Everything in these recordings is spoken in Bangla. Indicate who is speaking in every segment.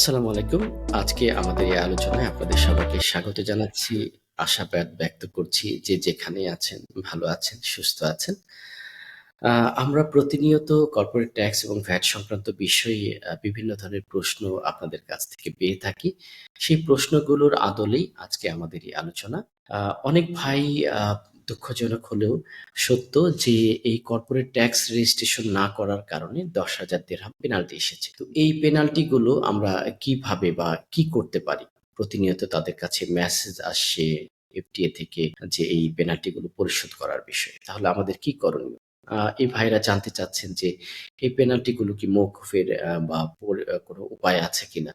Speaker 1: আসসালামু আলাইকুম। আজকে আমাদের এই আলোচনায় আপনাদের সবাইকে স্বাগত জানাচ্ছি। আশাবাদ ব্যক্ত করছি যে যেখানেই আছেন ভালো আছেন, সুস্থ আছেন। আমরা প্রতিনিয়ত কর্পোরেট ট্যাক্স এবং ভ্যাট সংক্রান্ত বিষয়ে বিভিন্ন ধরনের প্রশ্ন আপনাদের কাছ থেকে পেয়ে থাকি। সেই প্রশ্নগুলোর আদলেই আজকে আমাদের এই আলোচনা। অনেক ভাই দুঃখজনক হলেও সত্য যে এই কর্পোরেট ট্যাক্স রেজিস্ট্রেশন না করার কারণে ১০,০০০ দিরহাম পেনাল্টি এসেছে। তো এই পেনাল্টি গুলো আমরা কীভাবে বা কি করতে পারি? প্রতিনিয়ত তাদের কাছে মেসেজ আসছে এফটিএ থেকে যে এই পেনাল্টি গুলো পরিশোধ করার বিষয়ে। তাহলে আমাদের কি করণীয়? এই ভাইরা জানতে চাচ্ছেন যে এই পেনাল্টি গুলো কি মওকুফের আ বা কোনো উপায় আছে কিনা?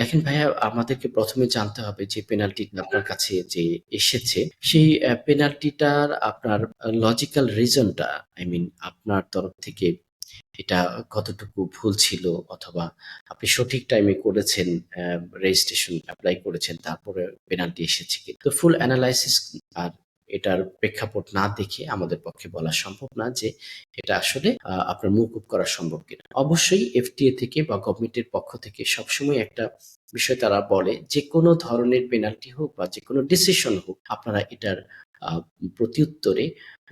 Speaker 1: দেখেন ভাইয়া, আমাদেরকে প্রথমে জানতে হবে যে পেনাল্টি আপনার কাছে যে এসেছে, সেই পেনাল্টিটার আপনার লজিক্যাল রিজন টা আই মিন আপনার তরফ থেকে এটা কতটুকু ভুল ছিল অথবা আপনি সঠিক টাইমে করেছেন রেজিস্ট্রেশন অ্যাপ্লাই করেছেন, তারপরে পেনাল্টি এসেছে কি তো ফুল অ্যানালাইসিস আর এটার প্রেক্ষাপট না দেখে আমাদের পক্ষে বলা সম্ভব না যে এটা আসলে আপনার মওকুফ করা সম্ভব কিনা। অবশ্যই এফটিএ থেকে বা গভর্নমেন্টের পক্ষ থেকে সবসময় একটা বিষয় তারা বলে যেকোনো ধরনের পেনাল্টি হোক বা যেকোনো ডিসিশন হোক, আপনারা এটার প্রত্যুত্তরে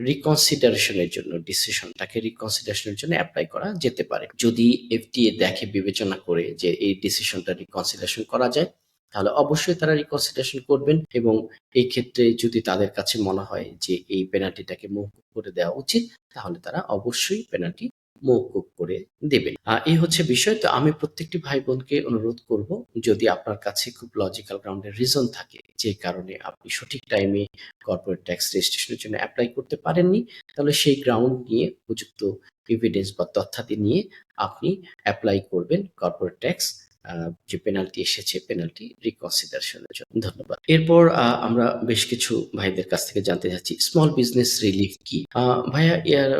Speaker 1: রিকনসিডারেশন এর জন্য ডিসিশনটাকে রিকনসিডারেশন এর জন্য এপ্লাই করা যেতে পারে। যদি এফটিএ দেখে বিবেচনা করে যে এই ডিসিশনটা রিকনসিডারেশন করা যায় তাহলে অবশ্যই তারা রিকনসিডারেশন করবেন এবং এই ক্ষেত্রে যদি তাদের কাছে মনে হয় যে এই পেনাল্টিটাকে মওকুফ করে দেওয়া উচিত, তাহলে তারা অবশ্যই পেনাল্টি মওকুফ করে দেবেন। এই হচ্ছে বিষয়। তো আমি প্রত্যেকটি ভাই-বোনকে অনুরোধ করব, যদি আপনার কাছে খুব লজিক্যাল গ্রাউন্ডের রিজন থাকে যে কারণে আপনি সঠিক টাইমে কর্পোরেট ট্যাক্স রেজিস্ট্রেশন এর জন্য অ্যাপ্লাই করতে পারেননি, তাহলে সেই গ্রাউন্ড নিয়ে উপযুক্ত এভিডেন্স বা তথ্যাদি নিয়ে আপনি অ্যাপ্লাই করবেন কর্পোরেট ট্যাক্স যে পেনাল্টি এসেছে পেনাল্টি রিকনসিডারেশনের জন্য। ধন্যবাদ। এরপর আমরা বেশ কিছু ভাইদের কাছ থেকে জানতে চাচ্ছি স্মল বিজনেস রিলিফ কি? ভাইয়া ইয়ার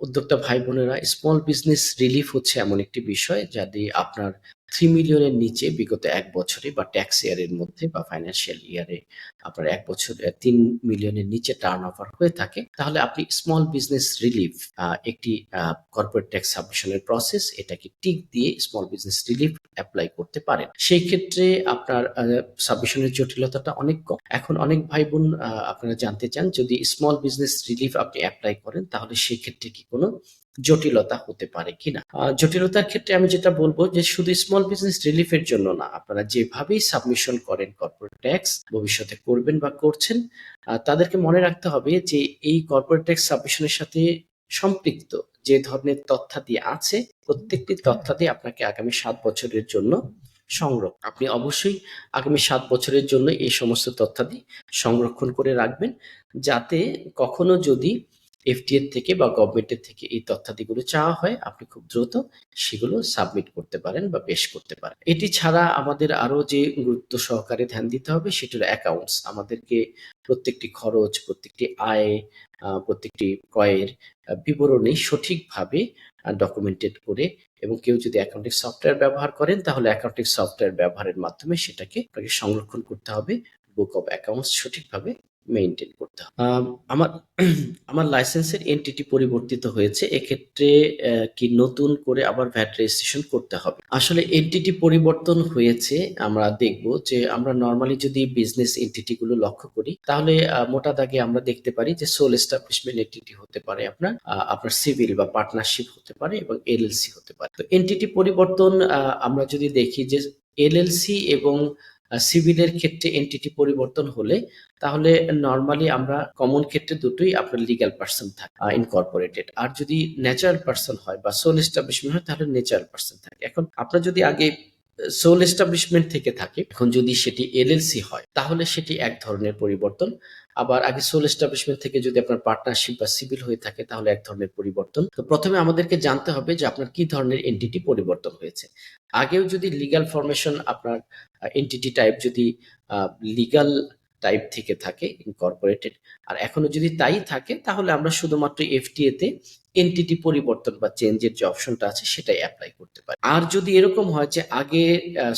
Speaker 1: উদ্যোক্তা ভাই-বোনেরা স্মল বিজনেস রিলিফ হচ্ছে এমন একটি বিষয় যা দিয়ে আপনার ৩ মিলিয়নের নিচে বিগত এক বছরে বা ট্যাক্স ইয়ার এর মধ্যে বা ফাইন্যান্সিয়াল ইয়ার আপনার এক বছর তিন মিলিয়নের নিচে টার্ন ওভার হয়ে থাকে, তাহলে আপনি স্মল বিজনেস রিলিফ একটি কর্পোরেট ট্যাক্স সাবমিশন এর প্রসেস এটাকে টিক দিয়ে স্মল বিজনেস রিলিফ অ্যাপ্লাই করতে পারেন। সেই ক্ষেত্রে আপনার আ সাবমিশন এর জটিলতাটা অনেক কম। এখন অনেক ভাই-বোন আপনারা জানতে চান, যদি স্মল বিজনেস রিলিফ আপনি অ্যাপ্লাই করেন, তাহলে সেক্ষেত্রে কি কোনো জটিলতা হতে পারে কিনা? জটিলতার ক্ষেত্রে আমি যেটা বলব যে শুধু স্মল বিজনেস রিলিফ এর জন্য না, আপনারা যেভাবেই সাবমিশন করেন কর্পোরেট ট্যাক্স ভবিষ্যতে করবেন বা করছেন তাদেরকে মনে রাখতে হবে যে এই কর্পোরেট ট্যাক্স সাবমিশনের সাথে সম্পৃক্ত যে ধরনের তথ্যাদি আছে, প্রত্যেকটি তথ্যাদি আপনাকে আগামী সাত বছরের জন্য সংগ্রহ আপনি অবশ্যই আগামী সাত বছরের জন্য এই সমস্ত তথ্যাদি সংরক্ষণ করে রাখবেন, যাতে কখনো যদি এফটিএ থেকে বা গভর্নমেন্টের থেকে এই তথ্যাদিগুলো চাওয়া হয় আপনি খুব দ্রুত সেগুলো সাবমিট করতে পারেন বা পেশ করতে পারেন। এটি ছাড়া আমাদের আরও যে গুরুত্ব সহকারে ধ্যান দিতে হবে সেটি হলো অ্যাকাউন্টস। আমাদেরকে প্রত্যেকটি খরচ, প্রত্যেকটি আয়, প্রত্যেকটি ক্রয়ের বিবরণী সঠিকভাবে ডকুমেন্টেড করে এবং কেউ যদি অ্যাকাউন্টিং সফটওয়্যার ব্যবহার করেন তাহলে অ্যাকাউন্টিং সফটওয়্যার ব্যবহারের মাধ্যমে সেটাকে সংরক্ষণ করতে হবে। বুক অফ অ্যাকাউন্টস সঠিকভাবে মেইনটেইন করতে হবে। আমার আমার লাইসেন্সের এনটিটি পরিবর্তিত হয়েছে। এক্ষেত্রে কি নতুন করে আবার ভ্যাট রেজিস্ট্রেশন করতে হবে? আসলে এনটিটি পরিবর্তন হয়েছে আমরা দেখব যে আমরা নরমালি যদি বিজনেস এন্টিটি গুলো লক্ষ্য করি তাহলে মোটা দাগে আমরা দেখতে পারি যে সোল এস্টাবলিশমেন্ট এন্টিটি হতে পারে আপনার, আপনার সিভিল বা পার্টনারশিপ হতে পারে এবং এলএলসি হতে পারে। তো এনটিটি পরিবর্তন আমরা যদি দেখি যে এলএলসি এবং আ সিভিল এর ক্ষেত্রে এন্টিটি পরিবর্তন হলে তাহলে নর্মালি আমরা কমন ক্ষেত্রে দুটোই আপনার লিগাল পার্সন থাকে ইনকর্পোরেটেড। আর যদি ন্যাচারাল পার্সন হয় বা সোল এস্টাবলিশমেন্ট হয়, তাহলে ন্যাচারাল পার্সন থাকে। এখন আপনার যদি আগে সোল এস্টাবলিশমেন্ট থেকে থাকে এখন যদি সেটি এলএলসি হয়, তাহলে সেটি এক ধরনের পরিবর্তন। আবার আগে সোল এস্টাবলিশমেন্ট থেকে যদি আপনার পার্টনারশিপ বা সিভিল হয়ে থাকে, তাহলে এক ধরনের পরিবর্তন। তো প্রথমে আমাদেরকে জানতে হবে যে আপনার কি ধরনের এন্টিটি পরিবর্তন হয়েছে। আগেও যদি লিগাল ফরমেশন আপনার এনটিটি টাইপ যদি লিগাল টাইপ থেকে থাকে ইনকর্পোরেটেড আর এখনও যদি তাই থাকে, তাহলে আমরা শুধুমাত্র এফটিএ তে এনটিটি পরিবর্তন বা চেঞ্জের যে অপশনটা আছে, সেটাই অ্যাপ্লাই করতে পারি। আর যদি এরকম হয় যে আগে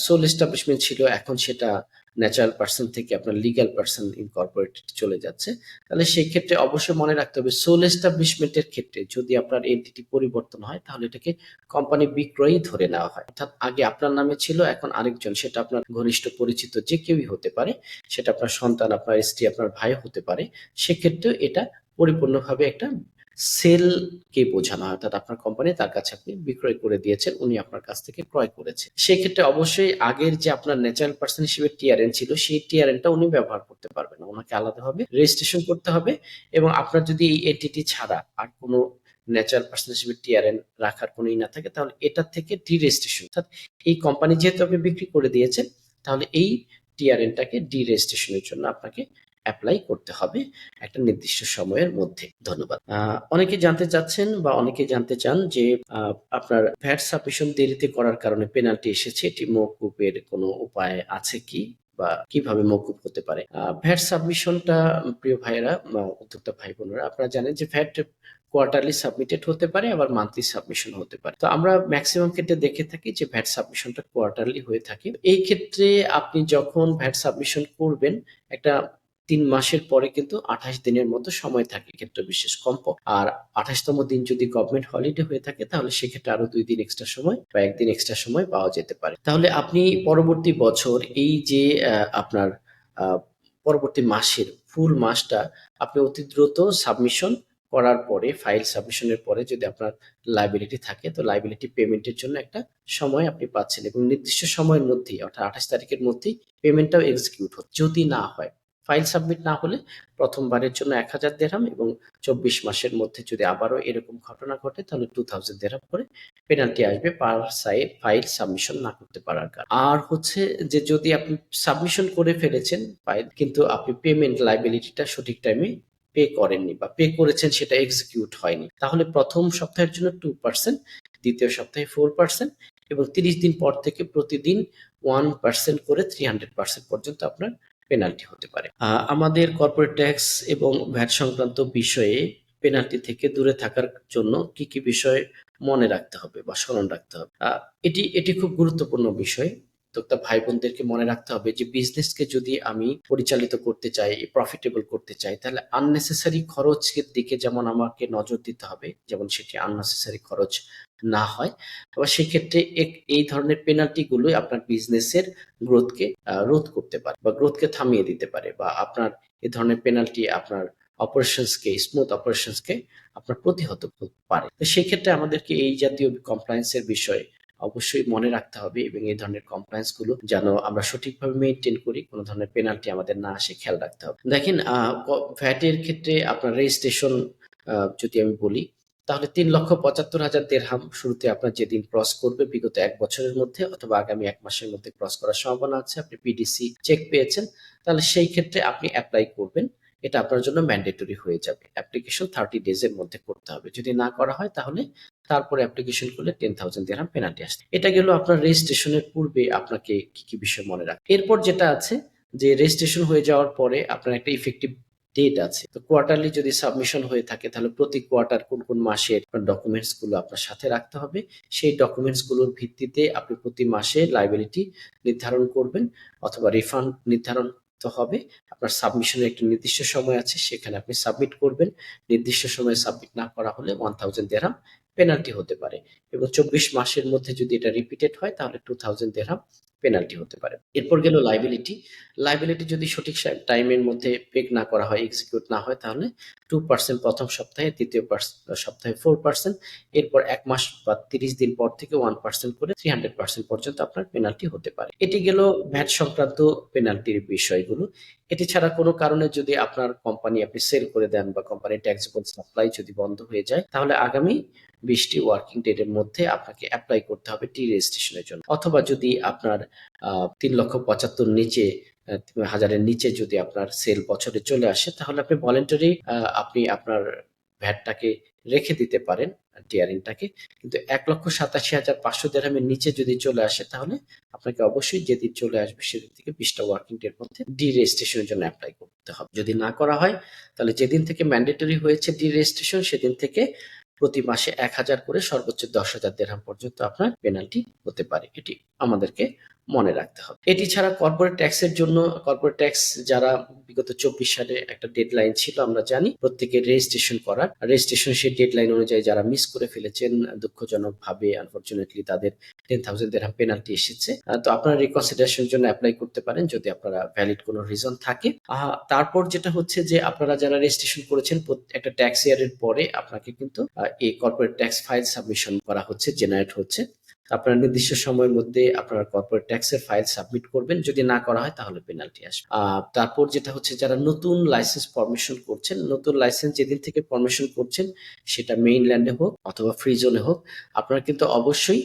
Speaker 1: সোল এস্টাবলিশমেন্ট ছিল, এখন সেটা ন্যাচারাল পার্সন থেকে আপনার লিগ্যাল পার্সন ইনকর্পোরেটেড চলে যাচ্ছে, তাহলে সেই ক্ষেত্রে অবশ্যই মনে রাখতে হবে সোল এস্টাবলিশমেন্টের ক্ষেত্রে যদি আপনার এন্টিটি পরিবর্তন হয়, তাহলে এটাকে কোম্পানি বিক্রয়ই ধরে নেওয়া হয়। অর্থাৎ আগে আপনার নামে ছিল, এখন আরেকজন, সেটা আপনার ঘনিষ্ঠ পরিচিত যে কেউই হতে পারে, সেটা আপনার সন্তান, আপনার স্ত্রী, আপনার ভাই হতে পারে, সেক্ষেত্রেও এটা পরিপূর্ণভাবে একটা সেলকে বোঝানো হয় অর্থাৎ আপনার কোম্পানি তার কাছে আপনি বিক্রয় করে দিয়েছেন, উনি আপনার কাছ থেকে ক্রয় করেছে। সেক্ষেত্রে অবশ্যই আগের যে আপনার ন্যাচারাল পার্সন হিসেবে টিআরএন ছিল, সেই টিআরএনটা উনি ব্যবহার করতে পারবেন না। ওনাকে আলাদাভাবে রেজিস্ট্রেশন করতে হবে এবং আপনার যদি এই এন্টিটি ছাড়া আর কোনো ন্যাচারাল পার্সন হিসেবে টিআরএন রাখার কোনো ই না থাকে, তাহলে এটার থেকে ডি রেজিস্ট্রেশন অর্থাৎ এই কোম্পানি যেহেতু আপনি বিক্রি করে দিয়েছেন, তাহলে এই টিআরএনটাকে ডি রেজিস্ট্রেশনের জন্য আপনাকে অ্যাপ্লাই করতে হবে একটা নির্দিষ্ট সময়ের মধ্যে। ধন্যবাদ। অনেকে জানতে চাচ্ছেন বা অনেকে জানতে চান যে আপনার ভ্যাট সাবমিশন দেরিতে করার কারণে পেনাল্টি এসেছে, এটি মৌকুপের কোনো উপায় আছে কি? বা কীভাবে মৌকুব হতে পারে? ভ্যাট সাবমিশনটা প্রিয় ভাইয়েরা উদ্যোক্তা ভাই বোনেরা, আপনারা জানেন যে ভ্যাট কোয়ার্টারলি সাবমিটেড হতে পারে, আবার মান্থলি সাবমিশন হতে পারে। তো আমরা ম্যাক্সিমাম ক্ষেত্রে দেখে থাকি যে ভ্যাট সাবমিশনটা কোয়ার্টারলি হয়ে থাকে। এই ক্ষেত্রে আপনি যখন ভ্যাট সাবমিশন করবেন, একটা তিন মাসের পরে কিন্তু আঠাশ দিনের মতো সময় থাকে ক্ষেত্র, বিশেষ কম প- আর আঠাশতম দিন যদি গভর্নমেন্ট হলিডে হয়ে থাকে, তাহলে সেক্ষেত্রে আরও দুই দিন এক্সট্রা সময় বা একদিন এক্সট্রা সময় পাওয়া যেতে পারে। তাহলে আপনি পরবর্তী বছর এই যে আপনার পরবর্তী মাসের ফুল মাসটা আপনি অতি দ্রুত সাবমিশন করার পরে ফাইল সাবমিশনের পরে যদি আপনার লাইবিলিটি থাকে, তো লাইবিলিটি পেমেন্টের জন্য একটা সময় আপনি পাচ্ছেন। এবং নির্দিষ্ট সময়ের মধ্যেই, অর্থাৎ আঠাশ তারিখের মধ্যেই পেমেন্টটাও এক্সিকিউট হচ্ছে। যদি না হয় ফাইল সাবমিট না হলে প্রথমবারের জন্য এক হাজার দেড়হাম এবং চব্বিশ মাসের মধ্যে যদি আবারও এরকম ঘটনা ঘটে, তাহলে টু থাউজেন্ড দেড়হাম করে পেনাল্টি আসবে পার সাইড ফাইল সাবমিশন না করতে পারার কারণে। আর হচ্ছে যে যদি আপনি সাবমিশন করে ফেলেছেন ফাইল কিন্তু আপনি পেমেন্ট লাইবিলিটিটা সঠিক টাইমে পে করেননি বা পে করেছেন সেটা এক্সিকিউট হয়নি, তাহলে প্রথম সপ্তাহের জন্য টু পার্সেন্ট দ্বিতীয় সপ্তাহে ফোর পার্সেন্ট এবং তিরিশ দিন পর থেকে প্রতিদিন ওয়ান পার্সেন্ট করে থ্রি হান্ড্রেড পার্সেন্ট পর্যন্ত আপনার পেনাল্টি হতে পারে। আমাদের কর্পোরেট ট্যাক্স এবং ভ্যাট সংক্রান্ত বিষয়ে পেনাল্টি থেকে দূরে থাকার জন্য কি কি বিষয় মনে রাখতে হবে বা স্মরণ রাখতে হবে? এটি এটি খুব গুরুত্বপূর্ণ বিষয়। উদ্যোক্তা ভাই বোনদেরকে মনে রাখতে হবে যে বিজনেসকে যদি আমি পরিচালিত করতে চাই প্রফিটেবল করতে চাই, তাহলে আননেসেসারি খরচের দিকে যেমন আমাকে নজর দিতে হবে, যেমন সেটি আননেসেসারি খরচ না হয়। আবার সেক্ষেত্রে এই ধরনের পেনাল্টি গুলোই আপনার বিজনেসের গ্রোথকে রোধ করতে পারে বা গ্রোথকে থামিয়ে দিতে পারে বা আপনার এই ধরনের পেনাল্টি আপনার অপারেশনসকে স্মুথ অপারেশনসকে আপনার প্রতিহত করতে পারে। তো সেই ক্ষেত্রে আমাদেরকে এই জাতীয় কমপ্লায়েন্সের বিষয়ে অবশ্যই মনে রাখতে হবে এবং এই ধরনের কমপ্লায়েন্সগুলো যেন আমরা সঠিকভাবে মেনটেন করি, কোনো ধরনের পেনাল্টি আমাদের না আসে, খেয়াল রাখতে হবে। দেখেন ভ্যাটের ক্ষেত্রে আপনার রেজিস্ট্রেশন যদি আমি বলি তাহলে তিন লক্ষ পঁচাত্তর হাজার দেড়হাম শুরুতে আপনার যেদিন ক্রস করবে বিগত এক বছরের মধ্যে অথবা আগামী এক মাসের মধ্যে ক্রস করার সম্ভাবনা আছে, আপনি পিডিসি চেক পেয়েছেন, তাহলে সেই ক্ষেত্রে আপনি অ্যাপ্লাই করবেন। এটা আপনার জন্য ম্যান্ডেটরি হয়ে যাবে। অ্যাপ্লিকেশন থার্টি ডেজ এর মধ্যে করতে হবে। যদি না করা হয় তাহলে তারপরে অ্যাপ্লিকেশন করলে টেন থাউজেন্ড দেড়হাম পেনাল্টি আসবে এটা গেল আপনার রেজিস্ট্রেশনের পূর্বে আপনাকে কি কি বিষয় মনে রাখ এরপর যেটা আছে, যে রেজিস্ট্রেশন হয়ে যাওয়ার পরে আপনার একটা ইফেক্টিভ ডেট আছে। তো কোয়ার্টারলি যদি সাবমিশন হয়ে থাকে, তাহলে প্রতি কোয়ার্টার কোন কোন মাসের ডকুমেন্টসগুলো আপনার সাথে রাখতে হবে। সেই ডকুমেন্টসগুলোর ভিত্তিতে আপনি প্রতি মাসে লাইবিলিটি নির্ধারণ করবেন অথবা রিফান্ড নির্ধারণ তো হবে। আপনার সাবমিশনের একটি নির্দিষ্ট সময় আছে, সেখানে আপনি সাবমিট করবেন। নির্দিষ্ট সময়ে সাবমিট না করা হলে ওয়ান থাউজেন্ড দেড়হাম পেনাল্টি হতে পারে। এবং চব্বিশ মাসের মধ্যে যদি এটা রিপিটেড হয়, তাহলে টু থাউজেন্ড দেড়হাম পেনাল্টি হতে পারে। এরপর গেল লাইবিলিটি লাইবিলিটি যদি সঠিক টাইমের মধ্যে পেক না করা হয় এক্সিকিউট না হয়, তাহলে টু পার্সেন্ট প্রথম সপ্তাহে, দ্বিতীয় সপ্তাহে ফোর পার্সেন্ট এরপর এক মাস বা তিরিশ দিন পর থেকে ওয়ান পার্সেন্ট করে থ্রি হান্ড্রেড পার্সেন্ট পর্যন্ত আপনার পেনাল্টি হতে পারে। এটি গেল ভ্যাট সংক্রান্ত পেনাল্টির বিষয়গুলো। এটি ছাড়া কোনো কারণে যদি আপনার কোম্পানি আপনি সেল করে দেন বা কোম্পানি ট্যাক্সেবল সাপ্লাই যদি বন্ধ হয়ে যায়, তাহলে আগামী বিশটি ওয়ার্কিং ডেটের মধ্যে আপনাকে অ্যাপ্লাই করতে হবে টি রেজিস্ট্রেশনের জন্য। অথবা যদি আপনার তিন লক্ষ পঁচাত্তর নিচে হাজারের নিচে যদি আপনার সেল বছরে চলে আসে, তাহলে আপনি ভলেন্টারি আপনি আপনার ভ্যাটটাকে রেখে দিতে পারেন, টিয়ারিংটাকে। কিন্তু এক লক্ষ সাতাশি হাজার পাঁচশো দেড়ামের নিচে যদি চলে আসে, তাহলে আপনাকে অবশ্যই যেদিন চলে আসবে সেদিন থেকে বিশটা ওয়ার্কিং ডের মধ্যে ডি রেজিস্ট্রেশনের জন্য অ্যাপ্লাই করতে হবে। যদি না করা হয়, তাহলে যেদিন থেকে ম্যান্ডেটরি হয়েছে ডি রেজিস্ট্রেশন সেদিন থেকে প্রতি মাসে এক হাজার করে সর্বোচ্চ দশ হাজার দেড়হাম পর্যন্ত আপনার পেনাল্টি হতে পারে। এটি আমাদেরকে মনে রাখতে হবে। এটি ছাড়া কর্পোরেট ট্যাক্সের জন্য কর্পোরেট ট্যাক্স যারা বিগত চব্বিশ সালে একটা ডেডলাইন ছিল, আমরা জানি প্রত্যেকের রেজিস্ট্রেশন করার। রেজিস্ট্রেশন সেই ডেডলাইন অনুযায়ী যারা মিস করে ফেলেছেন দুঃখজনক ভাবে আনফরচুনেটলি তাদের টেন থাউজেন্ড দেড়হাম পেনাল্টি এসেছে। তো আপনারা রিকনসিডারেশন জন্য অ্যাপ্লাই করতে পারেন যদি আপনারা ভ্যালিড কোনো রিজন থাকে। তারপর যেটা হচ্ছে যে আপনারা যারা রেজিস্ট্রেশন করেছেন একটা ট্যাক্স ইয়ারের পরে আপনাকে কিন্তু এই কর্পোরেট ট্যাক্স ফাইল সাবমিশন করা হচ্ছে জেনারেট হচ্ছে। আপনারা নির্দিষ্ট সময়ের মধ্যে আপনার কর্পোরেট ট্যাক্সের ফাইল সাবমিট করবেন। যদি না করা হয়, তাহলে পেনাল্টি আসবে। তারপর যেটা হচ্ছে, যারা নতুন লাইসেন্স পারমিশন করছেন, নতুন লাইসেন্স যেদিন থেকে পারমিশন করছেন, সেটা মেইনল্যান্ডে হোক অথবা ফ্রি জোনে হোক, আপনারা কিন্তু অবশ্যই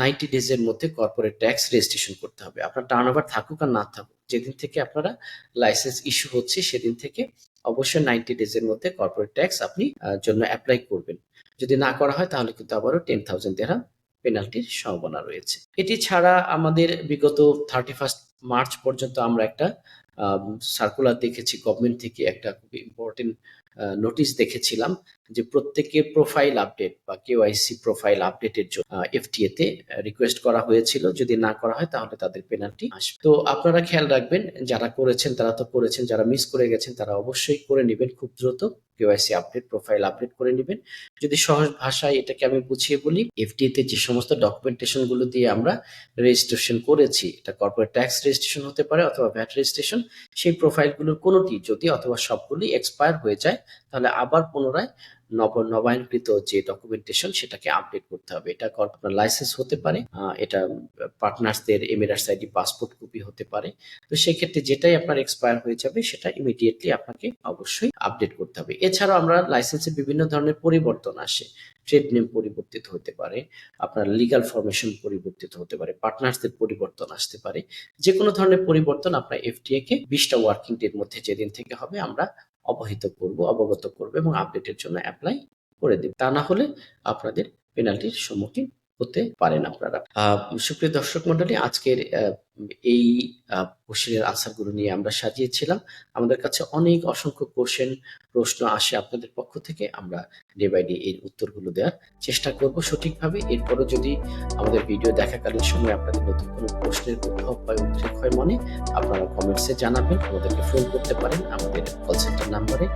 Speaker 1: নাইনটি ডেজের মধ্যে কর্পোরেট ট্যাক্স রেজিস্ট্রেশন করতে হবে। আপনার টার্ন ওভার থাকুক আর না থাকুক, যেদিন থেকে আপনারা লাইসেন্স ইস্যু হচ্ছে, সেদিন থেকে অবশ্যই নাইনটি ডেজের মধ্যে কর্পোরেট ট্যাক্স আপনি জন্য অ্যাপ্লাই করবেন। যদি না করা হয়, তাহলে কিন্তু আবারও টেন থাউজেন্ড দেড়হাম পেনাল্টির সম্ভাবনা রয়েছে। এটি ছাড়া আমাদের বিগত থার্টি ফার্স্ট মার্চ পর্যন্ত আমরা একটা সার্কুলার দেখেছি গভর্নমেন্ট থেকে একটা খুব ইম্পর্টেন্ট নোটিশ দেখেছিলাম। যে প্রত্যেকে প্রোফাইল আপডেট বা কেওয়াইসি প্রোফাইল আপডেটের জন্য এফটিএ তে রিকোয়েস্ট করা হয়েছিল। যদি না করা হয়, তাহলে তাদের পেনাল্টি আসবে। তো আপনারা খেয়াল রাখবেন, যারা করেছেন, তারা তো করেছেন, যারা মিস করে গেছেন, তারা অবশ্যই করে নেবেন। খুব দ্রুত কেওয়াইসি আপডেট প্রোফাইল আপডেট করে নেবেন। যদি সহজ ভাষায় এটাকে আমি বুঝিয়ে বলি এফটিএ তে যে সমস্ত ডকুমেন্টেশনগুলো দিয়ে আমরা রেজিস্ট্রেশন করেছি, এটা কর্পোরেট ট্যাক্স রেজিস্ট্রেশন হতে পারে অথবা ভ্যাট রেজিস্ট্রেশন সেই প্রোফাইলগুলোর কোনোটি যদি অথবা সবগুলি এক্সপায়ার হয়ে যায়, তাহলে আবার পুনরায় নব নবায়নকৃত যে ডকুমেন্টেশন সেটাকে আপডেট করতে হবে। এটা আপনার লাইসেন্স হতে পারে এটা পার্টনার্সদের এমিরাটস আইডি পাসপোর্ট কপি হতে পারে। তো সেক্ষেত্রে যেটাই আপনার এক্সপায়ার হয়ে যাবে, সেটা ইমিডিয়েটলি আপনাকে অবশ্যই আপডেট করতে হবে। এছাড়াও আমরা লাইসেন্সে বিভিন্ন ধরনের পরিবর্তন আসে। ট্রেড নেম পরিবর্তিত হতে পারে, আপনার লিগাল ফরমেশন পরিবর্তিত হতে পারে পার্টনার্সদের পরিবর্তন আসতে পারে। যে কোনো ধরনের পরিবর্তন আপনার এফটিএ কে বিশটা ওয়ার্কিং ডের মধ্যে যেদিন থেকে হবে, আমরা অবহিত করব, অবগত করব এবং আপডেটের জন্য অ্যাপ্লাই করে দেব। তা না হলে আপনাদের পেনাল্টির সম্মুখীন হতে পারেন আপনারা। সুপ্রিয় দর্শক মন্ডলী আজকের এই কোশ্চেনের আনসারগুলো নিয়ে আমরা সাজিয়েছিলাম। আমাদের কাছে অনেক অসংখ্য কোশ্চেন প্রশ্ন আসে আপনাদের পক্ষ থেকে। আমরা ডে বাই ডে এর উত্তরগুলো দেওয়ার চেষ্টা করব সঠিকভাবে। এরপরও যদি আমাদের ভিডিও দেখাকালীন সময় আপনাদের নতুন কোনো প্রশ্নের উদ্ভব বা উদ্রেক হয় মনে, আপনারা কমেন্টসে জানাবেন। আমাদেরকে ফোন করতে পারেন। আমাদের কল সেন্টার নাম্বারে